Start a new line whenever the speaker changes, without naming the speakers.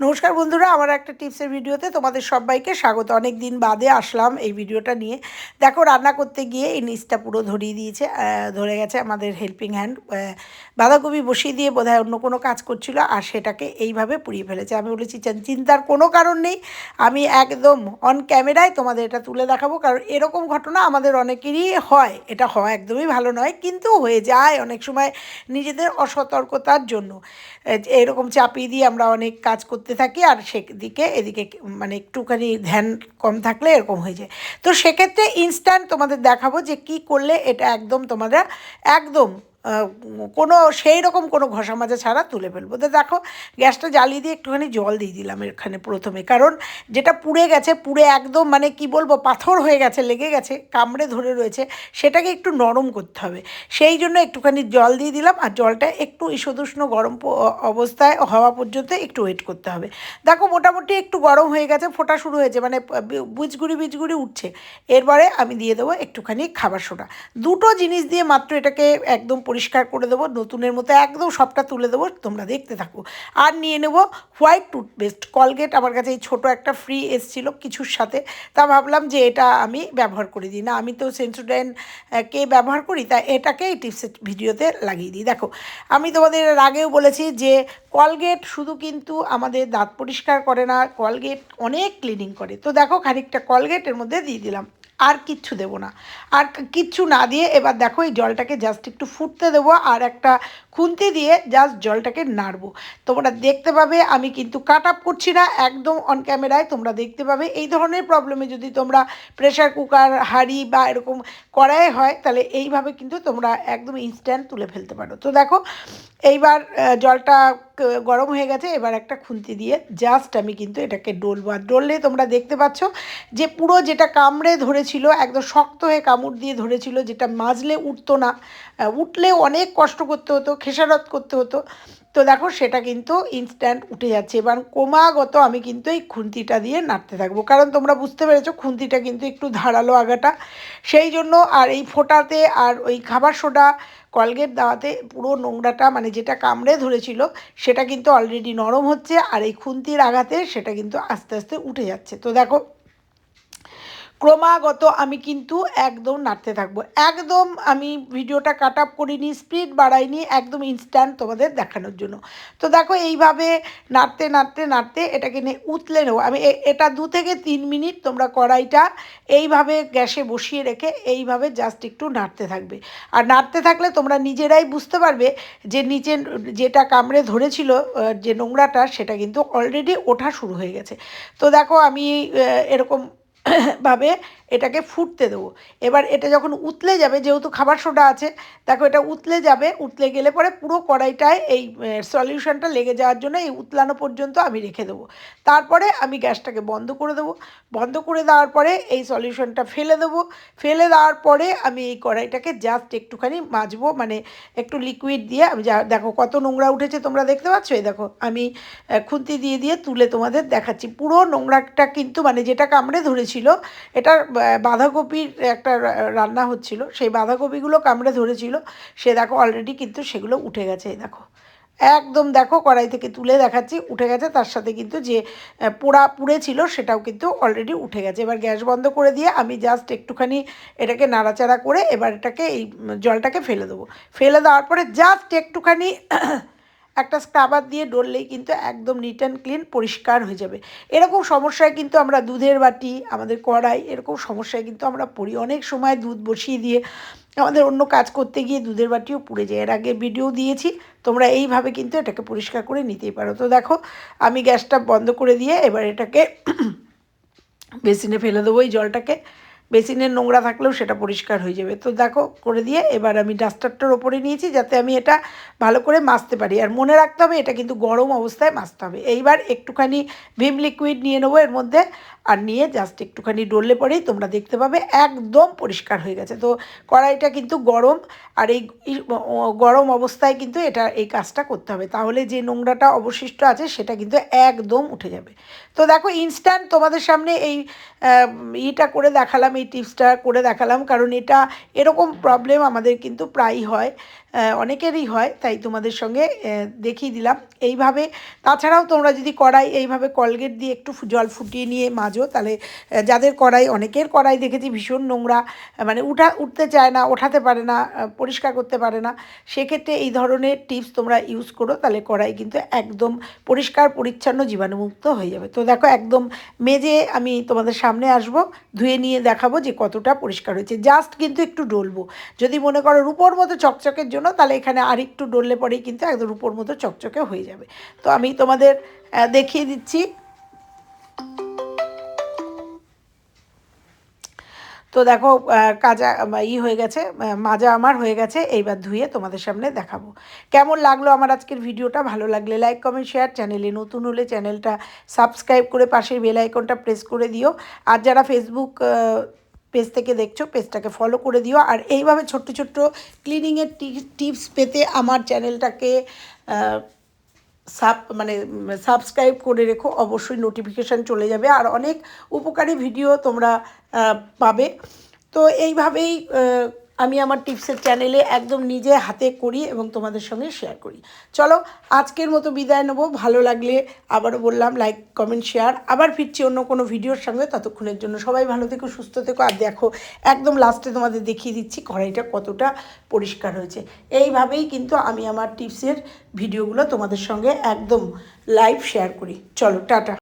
নমস্কার বন্ধুরা, আমার একটা টিপসের ভিডিওতে তোমাদের সবাইকে স্বাগত। অনেক দিন বাদে আসলাম এই ভিডিওটা নিয়ে। দেখো, রান্না করতে গিয়ে এই নিচটা পুরো ধরিয়ে দিয়েছে ধরে গেছে আমাদের হেল্পিং হ্যান্ড বাঁধাকপি বসিয়ে দিয়ে বোধহয় অন্য কোনো কাজ করছিল আর সেটাকে এইভাবে পুড়িয়ে ফেলেছে। আমি বলেছি চিন্তার কোনো কারণ নেই। আমি একদম অন ক্যামেরায় তোমাদের এটা তুলে দেখাবো। কারণ এরকম ঘটনা আমাদের অনেকেরই হয়। এটা হয় একদমই ভালো নয়, কিন্তু হয়ে যায় অনেক সময় নিজেদের অসতর্কতার জন্য। এরকম চাপিয়ে দিয়ে আমরা অনেক কাজ করতে থাকি আর সেদিকে, এদিকে মানে একটুখানি ধ্যান কম থাকলে এরকম হয়ে যায়। তো সেক্ষেত্রে ইনস্ট্যান্ট তোমাদের দেখাবো যে কি করলে এটা একদম তোমরা একদম কোনো সেই রকম কোনো ঘষা মাজা ছাড়া তুলে ফেলব। তো দেখো, গ্যাসটা জ্বালিয়ে দিয়ে একটুখানি জল দিয়ে দিলাম এখানে প্রথমে। কারণ যেটা পুড়ে গেছে, পুড়ে একদম মানে কি বলব, পাথর হয়ে গেছে, লেগে গেছে, কামড়ে ধরে রয়েছে, সেটাকে একটু নরম করতে হবে। সেই জন্য একটুখানি জল দিয়ে দিলাম আর জলটা একটু ঈষদুষ্ণ গরম অবস্থায় হওয়া পর্যন্ত একটু ওয়েট করতে হবে। দেখো, মোটামুটি একটু গরম হয়ে গেছে, ফোটা শুরু হয়েছে মানে বুজগুড়ি বিজগুড়ি উঠছে। এরপরে আমি দিয়ে দেবো একটুখানি খাবার সোডা। দুটো জিনিস দিয়ে মাত্র এটাকে একদম পরিষ্কার করে দেবো, নতুনের মতো একদম সবটা তুলে দেবো, তোমরা দেখতে থাকো। আর নিয়ে নেব হোয়াইট টুথপেস্ট। কলগেট আমার কাছে এই ছোটো একটা ফ্রি এসছিল কিছুর সাথে, তা ভাবলাম যে এটা আমি ব্যবহার করে দিই। না, আমি তো সেন্সোডাইন কে ব্যবহার করি, তা এটাকে এই টিপসের ভিডিওতে লাগিয়ে দিই। দেখো, আমি তোমাদের আগেও বলেছি যে কলগেট শুধু কিন্তু আমাদের দাঁত পরিষ্কার করে না, কলগেট অনেক ক্লিনিং করে। তো দেখো, খানিকটা কলগেটের মধ্যে দিয়ে দিলাম। আর কিচ্ছু দেবো না। আর কিচ্ছু না দিয়ে এবার দেখো এই জলটাকে জাস্ট একটু ফুটতে দেবো আর একটা খুন্তি দিয়ে জাস্ট জলটাকে নাড়বো। তোমরা দেখতে পাবে আমি কিন্তু কাট আপ করছি না, একদম অন ক্যামেরায় তোমরা দেখতে পাবে। এই ধরনের প্রবলেমে যদি তোমরা প্রেশার কুকার হাঁড়ি বা এরকম কড়াই হয়, তাহলে এইভাবে কিন্তু তোমরা একদম ইনস্ট্যান্ট তুলে ফেলতে পারো। তো দেখো, এইবার জলটা গরম হয়ে গেছে, এবার একটা খুন্তি দিয়ে জাস্ট আমি কিন্তু এটাকে ডলবো আর ডললে তোমরা দেখতে পাচ্ছ যে পুরো যেটা কামড়ে ধরেছিল, একদম শক্ত হয়ে কামড় দিয়ে ধরেছিল, যেটা মাজলে উঠতো না। উঠলে অনেক কষ্ট করতে হতো, খেসারত করতে হতো। তো দেখো, সেটা কিন্তু ইনস্ট্যান্ট উঠে যাচ্ছে। এবার ক্রমাগত আমি কিন্তু এই খুন্তিটা দিয়ে নাড়তে থাকব। কারণ তোমরা বুঝতে পেরেছ, খুন্তিটা কিন্তু একটু ধারালো আগাটা। সেই জন্য আর এই ফোটাতে আর ওই খাবার সোডা, কলগেট দেওয়াতে পুরো নোংরাটা মানে যেটা কামড়ে ধরেছিল, সেটা কিন্তু অলরেডি নরম হচ্ছে। আর এই খুন্তির আঘাতে সেটা কিন্তু আস্তে আস্তে উঠে যাচ্ছে। তো দেখো ক্রমাগত আমি কিন্তু একদম নাড়তে থাকব। একদম আমি ভিডিওটা কাট আপ করিনি স্পিড বাড়াইনি, একদম ইনস্ট্যান্ট তোমাদের দেখানোর জন্য। তো দেখো এইভাবে নাড়তে নাড়তে নাড়তে এটাকে নিয়ে উতলে নেব। আমি এটা দু থেকে তিন মিনিট তোমরা কড়াইটা এইভাবে গ্যাসে বসিয়ে রেখে এইভাবে জাস্ট একটু নাড়তে থাকবে। আর নাড়তে থাকলে তোমরা নিজেরাই বুঝতে পারবে যে নিচে যেটা কামড়ে ধরেছিল যে নোংরাটা সেটা কিন্তু অলরেডি ওঠা শুরু হয়ে গেছে। তো দেখো আমি এরকম va a এটাকে ফুটতে দেবো। এবার এটা যখন উতলে যাবে, যেহেতু খাবার সোডা আছে, দেখো এটা উতলে যাবে, উতলে গেলে পরে পুরো কড়াইটায় এই সলিউশনটা লেগে যাওয়ার জন্য এই উতলানো পর্যন্ত আমি রেখে দেবো। তারপরে আমি গ্যাসটাকে বন্ধ করে দেবো। বন্ধ করে দেওয়ার পরে এই সলিউশনটা ফেলে দেবো। ফেলে দেওয়ার পরে আমি এই কড়াইটাকে জাস্ট একটুখানি মাজবো মানে একটু লিকুইড দিয়ে আমি যা, দেখো কত নোংরা উঠেছে তোমরা দেখতে পাচ্ছ? এই দেখো আমি খুন্তি দিয়ে দিয়ে তুলে তোমাদের দেখাচ্ছি। পুরো নোংরাটা কিন্তু মানে যেটা কামড়ে ধরেছিল এটা বাঁধাকপির একটা রান্না হচ্ছিল, সেই বাঁধাকপিগুলো কামড়ে ধরেছিল, সে দেখো অলরেডি কিন্তু সেগুলো উঠে গেছে, এই দেখো। একদম দেখো কড়াই থেকে তুলে দেখাচ্ছি, উঠে গেছে, তার সাথে কিন্তু যে পোড়া পুড়ে ছিল সেটাও কিন্তু অলরেডি উঠে গেছে। এবার গ্যাস বন্ধ করে দিয়ে আমি জাস্ট একটুখানি এটাকে নাড়াচাড়া করে এবার এটাকে এই জলটাকে ফেলে দেবো। ফেলে দেওয়ার পরে জাস্ট একটুখানি একটা স্ক্রাবার দিয়ে ডললেই কিন্তু একদম নিট অ্যান্ড ক্লিন পরিষ্কার হয়ে যাবে। এরকম সমস্যায় কিন্তু আমরা দুধের বাটি, আমাদের কড়াই, এরকম সমস্যায় কিন্তু আমরা পড়ি। অনেক সময় দুধ বসিয়ে দিয়ে আমাদের অন্য কাজ করতে গিয়ে দুধের বাটিও পুড়ে যায়। এর আগে ভিডিও দিয়েছি, তোমরা এইভাবে কিন্তু এটাকে পরিষ্কার করে নিতেই পারো। তো দেখো, আমি গ্যাসটা বন্ধ করে দিয়ে এবার এটাকে বেসিনে ফেলে দেবো এই জলটাকে। বেসিনের নোংরা থাকলেও সেটা পরিষ্কার হয়ে যাবে। তো দেখো, করে দিয়ে এবার আমি ডাস্টারটার ওপরে নিয়েছি যাতে আমি এটা ভালো করে মাজতে পারি। আর মনে রাখতে হবে, এটা কিন্তু গরম অবস্থায় মাজতে হবে। এইবার একটুখানি ভিম লিকুইড নিয়ে নেব এর মধ্যে আর নিয়ে জাস্ট একটুখানি ডললে পরেই তোমরা দেখতে পাবে একদম পরিষ্কার হয়ে গেছে। তো কড়াইটা কিন্তু গরম আর এই গরম অবস্থায় কিন্তু এটা, এই কাজটা করতে হবে। তাহলে যে নোংরাটা অবশিষ্ট আছে সেটা কিন্তু একদম উঠে যাবে। তো দেখো ইনস্ট্যান্ট তোমাদের সামনে এই ইটা করে দেখালাম এই টিপসটা করে দেখালাম, কারণ এটা এরকম প্রবলেম আমাদের কিন্তু প্রায়ই হয় অনেকেরই হয়, তাই তোমাদের সঙ্গে দেখিয়ে দিলাম। এইভাবে, তাছাড়াও তোমরা যদি কড়াই, এইভাবে কলগেট দিয়ে একটু জল ফুটিয়ে নিয়ে মাজো, তাহলে যাদের কড়াই, অনেকের কড়াই দেখেছি ভীষণ নোংরা মানে উঠা, উঠতে চায় না, ওঠাতে পারে না পরিষ্কার করতে পারে না। সেক্ষেত্রে এই ধরনের টিপস তোমরা ইউজ করো, তাহলে কড়াই কিন্তু একদম পরিষ্কার, পরিচ্ছন্ন, জীবাণুমুক্ত হয়ে যাবে। তো দেখো, একদম মেজে আমি তোমাদের সামনে আসব, ধুয়ে নিয়ে দেখাবো যে কতটা পরিষ্কার হয়েছে। জাস্ট কিন্তু একটু ডলবো। যদি মনে করো রূপোর মতো চকচকের জন্য, তাহলে এখানে আর একটু ডললে পরেই কিন্তু একদম রূপোর মতো চকচকে হয়ে যাবে। তো আমি তোমাদের দেখিয়ে দিচ্ছি। তো দেখো কাজা ই হয়ে গেছে মাজা আমার হয়ে গেছে, এইবার ধুয়ে তোমাদের সামনে দেখাবো। কেমন লাগল আমার আজকের ভিডিওটা? ভালো লাগলে লাইক কমেন্ট শেয়ার চ্যানেলে নতুন হলে চ্যানেলটা সাবস্ক্রাইব করে পাশের বেল আইকনটা প্রেস করে দিও। আর যারা ফেসবুক পেজ থেকে দেখছ, পেজটাকে ফলো করে দিও। আর এইভাবে ছোট্ট ছোট্ট ক্লিনিংয়ের টিপস পেতে আমার চ্যানেলটাকে সাব মানে সাবস্ক্রাইব করে রেখো। অবশ্যই নোটিফিকেশান চলে যাবে। আর অনেক উপকারী ভিডিও তোমরা পাবে। তো এইভাবেই আমি আমার টিপসের চ্যানেলে একদম নিজে হাতে করি এবং তোমাদের সঙ্গে শেয়ার করি। চলো, আজকের মতো বিদায় নেব। ভালো লাগলে আবারও বললাম লাইক কমেন্ট শেয়ার আবার ফিরছি অন্য কোনো ভিডিওর সঙ্গে। ততক্ষণের জন্য সবাই ভালো থেকো, সুস্থ থেকো। আর দেখো, একদম লাস্টে তোমাদের দেখিয়ে দিচ্ছি কড়াইটা কতটা পরিষ্কার হয়েছে। এইভাবেই কিন্তু আমি আমার টিপসের ভিডিওগুলো তোমাদের সঙ্গে একদম লাইভ শেয়ার করি। চলো, টাটা।